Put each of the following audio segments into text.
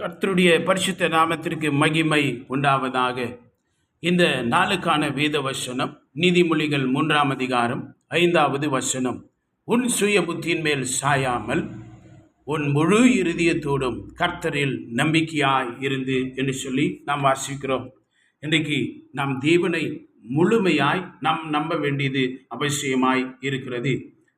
கர்த்தருடைய பரிசுத்த நாமத்திற்கு மகிமை உண்டாவதாக. இந்த நாளுக்கான வேத வசனம் நீதிமொழிகள் மூன்றாம் அதிகாரம் ஐந்தாவது வசனம். உன் சுய புத்தியின் மேல் சாயாமல் உன் முழு இறுதியத்தோடும் கர்த்தரில் நம்பிக்கையாய் இருந்து என்று சொல்லி நாம் வாசிக்கிறோம். இன்றைக்கு நாம் தேவனை முழுமையாய் நாம் நம்ப வேண்டியது அவசியமாய் இருக்கிறது.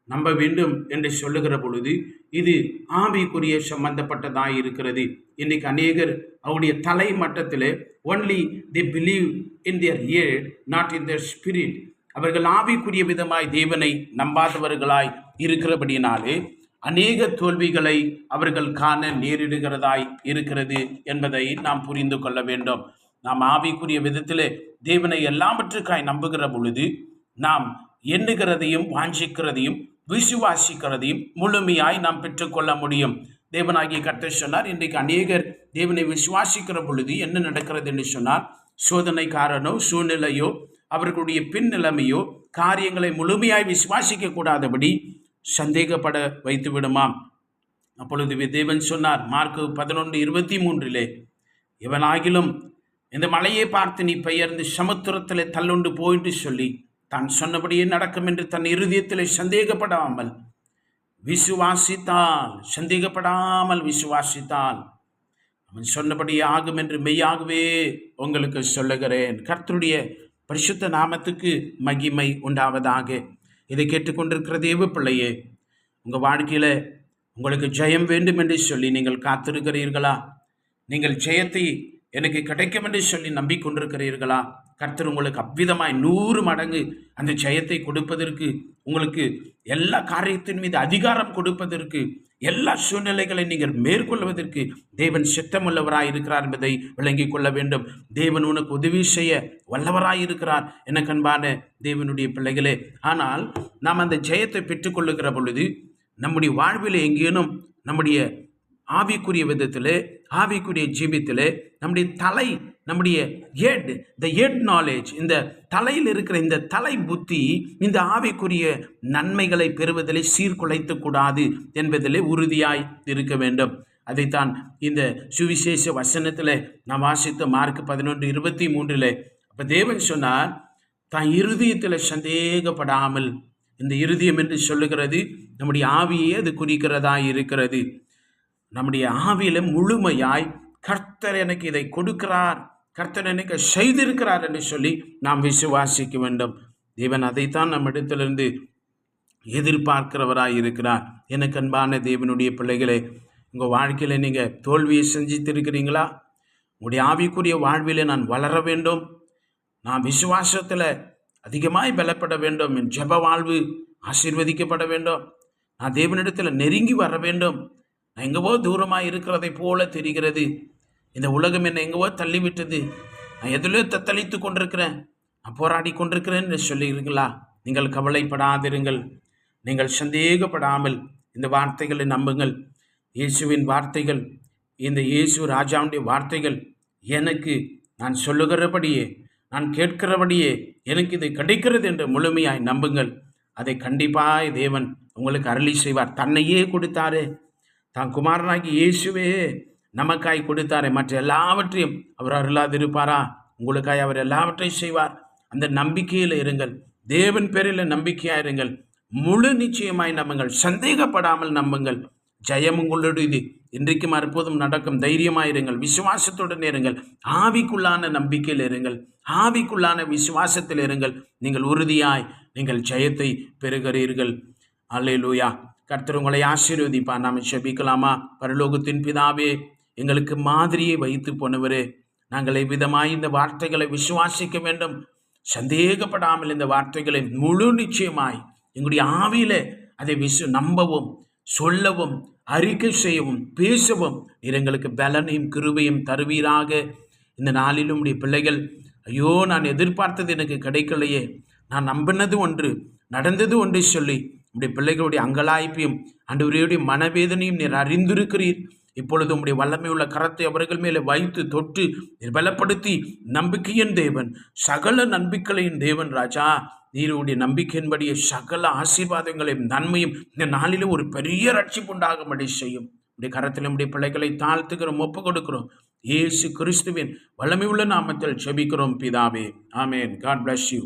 நம்ப வேண்டும் என்று சொல்லுகிற பொழுது இது ஆவிக்குரிய சம்பந்தப்பட்டதாக இருக்கிறது. இன்னைக்கு அநேகர் அவருடைய தலை மட்டத்தில் only the believe in their ear not in their spirit அவர்கள் ஆவிக்குரிய விதமாய் தேவனை நம்பாதவர்களாய் இருக்கிறபடினாலே அநேக தோல்விகளை அவர்கள் காண நேரிடுகிறதாய் இருக்கிறது என்பதை நாம் புரிந்து கொள்ள வேண்டும். நாம் ஆவிக்குரிய விதத்திலே தேவனை எல்லாவற்றுக்காய் நம்புகிற பொழுது நாம் எண்ணுகிறதையும் வாஞ்சிக்கிறதையும் விசுவாசிக்கிறதையும் முழுமையாய் நாம் பெற்றுக்கொள்ள முடியும். தேவனாகிய கர்த்தர் சொன்னார் இன்றைக்கு அநேகர் தேவனை விசுவாசிக்கிற பொழுது என்ன நடக்கிறது? என்று சொன்னார். சோதனைக்காரனோ சூழ்நிலையோ அவர்களுடைய பின் நிலைமையோ காரியங்களை முழுமையாய் விசுவாசிக்க கூடாதபடி சந்தேகப்பட வைத்து விடுமாம் அப்பொழுது தேவன் சொன்னார் மார்க்கு பதினொன்று இருபத்தி மூன்றிலே இவனாகிலும் இந்த மலையை பார்த்து நீ பெயர்ந்து சமுத்திரத்தில் தள்ளுண்டு போயிட்டு சொல்லி தான் சொன்னபடியே நடக்கும் என்று தன் இருதயத்திலே சந்தேகப்படாமல் விசுவாசித்தால் சந்தேகப்படாமல் விசுவாசித்தால் அவன் சொன்னபடி ஆகும் என்று மெய்யாகவே உங்களுக்கு சொல்லுகிறேன். கர்த்தருடைய பரிசுத்த நாமத்துக்கு மகிமை உண்டாவதாக. இதை கேட்டுக்கொண்டிருக்கிற தேவ பிள்ளையே உங்கள் வாழ்க்கையில் உங்களுக்கு ஜெயம் வேண்டும் என்று சொல்லி நீங்கள் காத்திருக்கிறீர்களா? நீங்கள் ஜெயத்தை எனக்கு கிடைக்கும் என்று சொல்லி நம்பிக்கொண்டிருக்கிறீர்களா? கர்த்தர் உங்களுக்கு அவ்விதமாய் நூறு மடங்கு அந்த ஜெயத்தை கொடுப்பதற்கு உங்களுக்கு எல்லா காரியத்தின் மீது அதிகாரம் கொடுப்பதற்கு எல்லா சூழ்நிலைகளை நீங்கள் மேற்கொள்வதற்கு தேவன் சித்தமுள்ளவராய் இருக்கிறார் என்பதை விளங்கிக் கொள்ள வேண்டும். தேவன் உனக்கு உதவி செய்ய வல்லவராய் இருக்கிறார் என கண்பான தேவனுடைய பிள்ளைகளே. ஆனால் நாம் அந்த ஜெயத்தை பெற்றுக்கொள்ளுகிற பொழுது நம்முடைய வாழ்வில் எங்கேனும் நம்முடைய ஆவிக்குரிய விதத்தில் ஆவிக்குரிய ஜீவித்தில் நம்முடைய தலை நம்முடைய ஹெட் த ஹெட் நாலேஜ் இந்த தலையில் இருக்கிற இந்த தலை புத்தி இந்த ஆவிக்குரிய நன்மைகளை பெறுவதிலே சீர்குலைத்து கூடாது என்பதிலே உறுதியாய் இருக்க வேண்டும். அதைத்தான் இந்த சுவிசேஷ வசனத்தில் நான் வாசித்த மார்க் பதினொன்று இருபத்தி மூன்றில் அப்போ தேவன் சொன்னார் தான் இருதயத்தில் சந்தேகப்படாமல் இந்த இருதயம் என்று சொல்லுகிறது நம்முடைய ஆவியே அது குறிக்கிறதா இருக்கிறது. நம்முடைய ஆவியில முழுமையாய் கர்த்தர் எனக்கு இதை கொடுக்கிறார். கர்த்தர் எனக்கு செய்திருக்கிறார் என்று சொல்லி நாம் விசுவாசிக்க வேண்டும். தேவன் அதைத்தான் நம்ம இடத்திலிருந்து எதிர்பார்க்கிறவராய் இருக்கிறார். எனக்கு அன்பான தேவனுடைய பிள்ளைகளே உங்கள் வாழ்க்கையில் நீங்கள் தோல்வியை செஞ்சித்திருக்கிறீங்களா உங்களுடைய ஆவிக்குரிய வாழ்வில் நான் வளர வேண்டும். நான் விசுவாசத்தில் அதிகமாய் பலப்பட வேண்டும். என் ஜெப வாழ்வு ஆசீர்வதிக்கப்பட வேண்டும். நான் தேவனிடத்தில் நெருங்கி வர வேண்டும். நான் எங்கவோ தூரமாக இருக்கிறதை போல தெரிகிறது. இந்த உலகம் என்னை எங்கவோ தள்ளிவிட்டது. நான் எதிலோ தத்தளித்து கொண்டிருக்கிறேன். நான் போராடி கொண்டிருக்கிறேன் என்று சொல்லுகிறீங்களா நீங்கள் கவலைப்படாதிருங்கள். நீங்கள் சந்தேகப்படாமல் இந்த வார்த்தைகளை நம்புங்கள். இயேசுவின் வார்த்தைகள் இந்த இயேசு ராஜாவுடைய வார்த்தைகள் எனக்கு நான் சொல்லுகிறபடியே நான் கேட்கிறபடியே எனக்கு இது கிடைக்கிறது என்று முழுமையாய் நம்புங்கள். அதை கண்டிப்பாய் தேவன் உங்களுக்கு அருளி செய்வார். தன்னையே கொடுத்தாரே. தான் குமாரனாகி இயேசுவே நமக்காய் கொடுத்தாரே. மற்ற எல்லாவற்றையும் அவர் அருளாதிருப்பாரா? உங்களுக்காய் அவர் எல்லாவற்றையும் செய்வார். அந்த நம்பிக்கையில் இருங்கள். தேவன் பேரில் நம்பிக்கையாக இருங்கள். முழு நிச்சயமாய் நம்புங்கள். சந்தேகப்படாமல் நம்புங்கள். ஜெயம் உங்களுடையது. இன்றைக்கும் அற்புதம் நடக்கும். தைரியமாயிருங்கள் விசுவாசத்துடன் இருங்கள். ஆவிக்குள்ளான நம்பிக்கையில் இருங்கள். ஆவிக்குள்ளான விசுவாசத்தில் இருங்கள். நீங்கள் உறுதியாய் நீங்கள் ஜெயத்தை பெறுகிறீர்கள். அல்லேலூயா. கர்த்தர் உங்களை ஆசீர்வதிப்பா நாம் செபிக்கலாமா? பரலோகத்தின் பிதாவே எங்களுக்கு மாதிரியை வைத்து போனவர் நாங்கள் இவ்விதமாய் இந்த வார்த்தைகளை விசுவாசிக்க வேண்டும். சந்தேகப்படாமல் இந்த வார்த்தைகளை முழு நிச்சயமாய் எங்களுடைய ஆவியில அதை விசு நம்பவும் சொல்லவும் அறிக்கை செய்யவும் பேசவும் எங்களுக்கு பலனையும் கிருபையும் தருவீராக. இந்த நாளிலும் உடைய பிள்ளைகள் ஐயோ நான் எதிர்பார்த்தது எனக்கு கிடைக்கலையே. நான் நம்பினது ஒன்று நடந்தது ஒன்று சொல்லி உடைய பிள்ளைகளுடைய அங்கலாய்ப்பையும் அன்றுவரையுடைய மனவேதனையும் நீர் அறிந்திருக்கிறீர். இப்பொழுது உம்முடைய வல்லமையுள்ள கரத்தை அவர்கள் மேலே வைத்து தொட்டு நீர் பலப்படுத்தி நம்பிக்கையின் தேவன் சகல நம்பிக்கையின் தேவன் ராஜா. நீருடைய நம்பிக்கையின்படியே சகல ஆசீர்வாதங்களையும் நன்மையும் இந்த நாளிலும் ஒரு பெரிய ரட்சிப்பு உண்டாகும்படி செய்யும். உடைய கரத்தில் நம்முடைய பிள்ளைகளை தாழ்த்துக்கிறோம் ஒப்பு கொடுக்கிறோம் இயேசு கிறிஸ்துவின் வல்லமை உள்ள நாமத்தில் செபிக்கிறோம் பிதாவே. ஆமேன். God bless you